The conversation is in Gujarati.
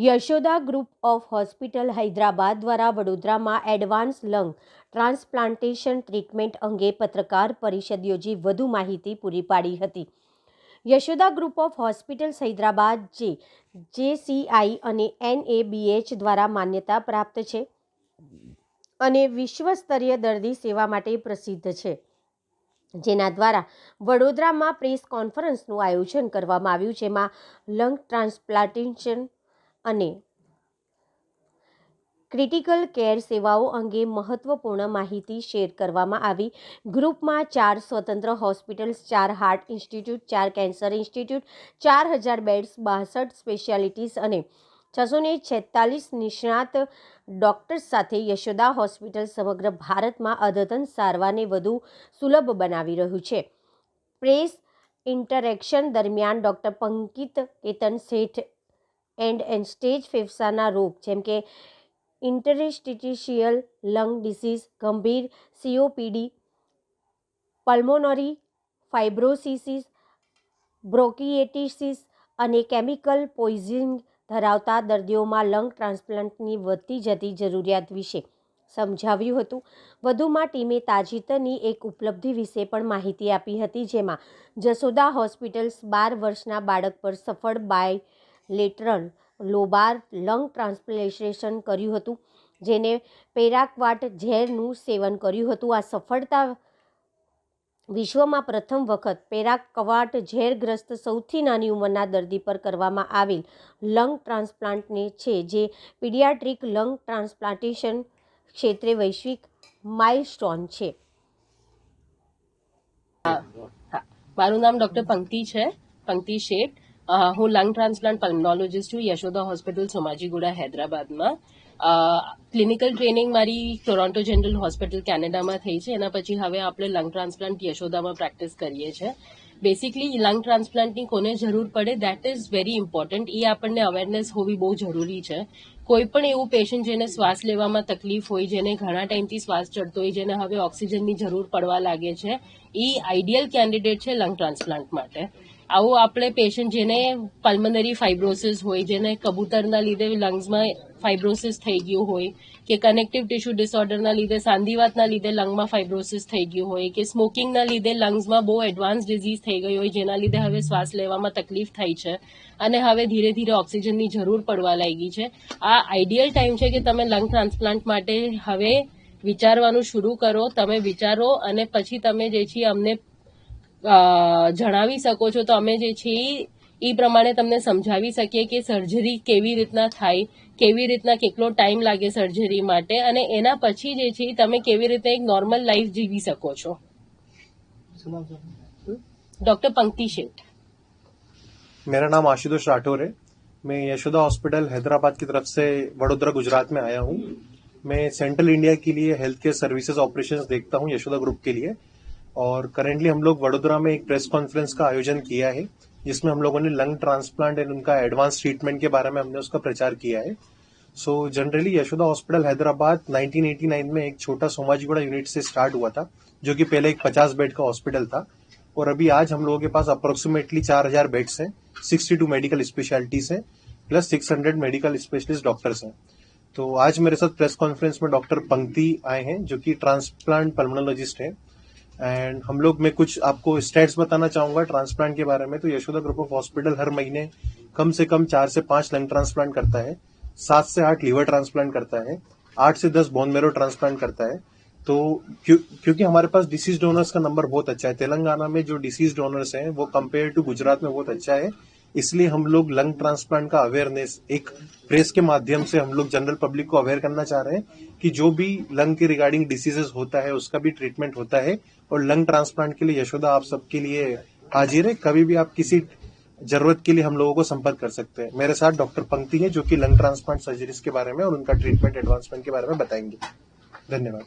Yashoda group of hospital Hyderabad દ્વારા વડોદરામાં એડવાન્સ લંગ ટ્રાન્સપ્લાન્ટેશન ટ્રીટમેન્ટ અંગે પત્રકાર પરિષદ યોજી વધુ માહિતી પૂરી પાડી હતી. Yashoda group of hospitals Hyderabad જે જેસીઆઈ અને એનએબીએચ દ્વારા માન્યતા પ્રાપ્ત છે અને વિશ્વસ્તરીય દર્દી સેવા માટે પ્રસિદ્ધ છે. જેના દ્વારા વડોદરામાં પ્રેસ કોન્ફરન્સનું આયોજન કરવામાં આવ્યું, જેમાં લંગ ટ્રાન્સપ્લાન્ટેશન અને ક્રિટિકલ કેર સેવાઓ અંગે મહત્વપૂર્ણ માહિતી શેર કરવામાં આવી. ગ્રુપમાં ચાર સ્વતંત્ર હોસ્પિટલ્સ, ચાર હાર્ટ ઇન્સ્ટિટ્યૂટ, ચાર કેન્સર ઇન્સ્ટિટ્યૂટ, ચાર હજાર બેડ્સ, બાસઠ સ્પેશિયાલિટીઝ અને છસો ને છેતાલીસ નિષ્ણાત ડૉક્ટર્સ સાથે યશોદા હોસ્પિટલ સમગ્ર ભારતમાં અદ્યતન સારવારને વધુ સુલભ બનાવી રહ્યું છે. પ્રેસ ઇન્ટરેક્શન દરમિયાન doctor Pankit Ketan Sheth end end stage ફેફસાના રોગ, જેમ કે ઇન્ટરસ્ટિટિશિયલ લંગ ડિસીઝ, ગંભીર સીઓપીડી, પલ્મોનરી ફાઇબ્રોસિસિસ બ્રોકિએટિસિસ અને કેમિકલ પોઈઝનિંગ ધરાવતા દર્દીઓમાં લંગ ટ્રાન્સપ્લાન્ટની વધતી જતી જરૂરિયાત વિશે સમજાવ્યું હતું. વધુમાં ટીમે તાજેતરની એક ઉપલબ્ધિ વિશે પણ માહિતી આપી હતી, જેમાં જસોદા હોસ્પિટલ્સ બાર વર્ષના બાળક પર સફળ bilateral lobar lung transplantation કર્યું હતું, જેને પેરાક્વાટ ઝેરનું સેવન કર્યું હતું. આ સફળતા વિશ્વમાં પ્રથમ વખત પેરાકવાટ ઝેરગ્રસ્ત સૌથી નાની ઉંમરના દર્દી પર કરવામાં આવેલ લંગ ટ્રાન્સપ્લાન્ટને છે, જે પીડિયાટ્રિક લંગ ટ્રાન્સપ્લાન્ટેશન ક્ષેત્રે વૈશ્વિક માઇલસ્ટોન છે. મારું નામ ડૉક્ટર પંક્તિ છે, પંક્તિ શેઠ. હું લંગ ટ્રાન્સપ્લાન્ટ પલ્મનોલોજીસ્ટ છું, યશોદા હોસ્પિટલ, સોમાજીગુડા, હૈદરાબાદમાં. ક્લિનિકલ ટ્રેનિંગ મારી ટોરોન્ટો જનરલ હોસ્પિટલ કેનેડામાં થઈ છે. એના પછી હવે આપણે લંગ ટ્રાન્સપ્લાન્ટ યશોદામાં પ્રેક્ટિસ કરીએ છીએ બેસિકલી લંગ ટ્રાન્સપ્લાન્ટની કોને જરૂર પડે દેટ ઇઝ વેરી ઇમ્પોર્ટન્ટ એ આપણને અવેરનેસ હોવી બહુ જરૂરી છે. કોઈ પણ એવું પેશન્ટ જેને શ્વાસ લેવામાં તકલીફ હોય, જેને ઘણા ટાઈમથી શ્વાસ ચડતો હોય, જેને હવે ઓક્સિજનની જરૂર પડવા લાગે છે એ આઈડિયલ કેન્ડિડેટ છે લંગ ટ્રાન્સપ્લાન્ટ માટે. આવું આપણે પેશન્ટ જેને પલ્મનરી ફાઇબ્રોસિસ હોય, જેને કબૂતરના લીધે લંગ્સમાં ફાઇબ્રોસિસ થઈ ગયું હોય, કે કનેક્ટિવ ટિશ્યુ ડિસઓર્ડરના લીધે, સાંધિવાતના લીધે લંગમાં ફાઇબ્રોસિસ થઈ ગયું હોય, કે સ્મોકિંગના લીધે લંગ્સમાં બહુ એડવાન્સ ડિઝીઝ થઈ ગઈ હોય, જેના લીધે હવે શ્વાસ લેવામાં તકલીફ થઈ છે. અને હવે ધીરે ધીરે ઓક્સિજનની જરૂર પડવા લાગી છે. આ આઈડિયલ ટાઈમ છે કે તમે લંગ ટ્રાન્સપ્લાન્ટ માટે હવે વિચારવાનું શરૂ કરો, તમે વિચારો અને પછી તમે જે છે અમને જણાવી શકો છો તો અમે જે છે એ પ્રમાણે તમને સમજાવી શકીએ કે સર્જરી કેવી રીતના થાય કેવી રીતના કેટલો ટાઈમ લાગે સર્જરી માટે અને એના પછી જે છે તમે કેવી રીતે એક નોર્મલ લાઈફ જીવી શકો છો ડોક્ટર પંક્તિ શેઠ मेरा नाम आशुतोष राठौर है मैं यशोदा हॉस्पिटल हैदराबाद की तरफ से वडोदरा गुजरात में आया हूँ मैं सेंट्रल इंडिया के लिए हेल्थ केयर सर्विसेज ऑपरेशंस देखता हूँ यशोदा ग्रुप के लिए और करेंटली हम लोग वडोदरा में एक प्रेस कॉन्फ्रेंस का आयोजन किया है, जिसमें हम लोगों ने लंग ट्रांसप्लांट एंड उनका एडवांस ट्रीटमेंट के बारे में हमने उसका प्रचार किया है। So generally Yashoda hospital Hyderabad 1989 में एक छोटा सोमाजीगुड़ा यूनिट से स्टार्ट हुआ था, जो कि पहले एक 50 बेड का हॉस्पिटल था। और अभी आज हम लोगों के पास अप्रोक्सीमेटली 4000 बेड्स हैं 62 मेडिकल स्पेशलिटीज हैं प्लस 600 मेडिकल स्पेशलिस्ट डॉक्टर्स हैं। तो आज मेरे साथ प्रेस कॉन्फ्रेंस में डॉक्टर पंक्ति आए हैं, जो कि ट्रांसप्लांट पल्मोनोलॉजिस्ट हैं। एंड हम लोग मैं कुछ आपको स्टेट्स बताना चाहूँगा ट्रांसप्लांट के बारे में। तो यशोदा ग्रुप ऑफ़ हॉस्पिटल हर महीने कम से कम चार से पाँच लंग ट्रांसप्लांट करता है सात से आठ लीवर ट्रांसप्लांट करता है आठ से दस बोन मेरो ट्रांसप्लांट करता है। तो क्यों, क्योंकि हमारे पास डिसीज डोनर्स का नंबर बहुत अच्छा है। तेलंगाना में जो डिसीज डोनर्स हैं वो कंपेयर टू गुजरात में बहुत अच्छा है। इसलिए हम लोग लंग ट्रांसप्लांट का अवेयरनेस एक प्रेस के माध्यम से हम लोग जनरल पब्लिक को अवेयर करना चाह रहे हैं कि जो भी लंग के रिगार्डिंग डिसीजेस होता है, उसका भी ट्रीटमेंट होता है और लंग ट्रांसप्लांट के लिए यशोदा आप सबके लिए हाजिर है। कभी भी आप किसी ज़रूरत के लिए हम लोगों को संपर्क कर सकते हैं। मेरे साथ डॉक्टर पंक्ति है जो कि लंग ट्रांसप्लांट सर्जरीज के बारे में और उनका ट्रीटमेंट एडवांसमेंट के बारे में बताएँगे। धन्यवाद।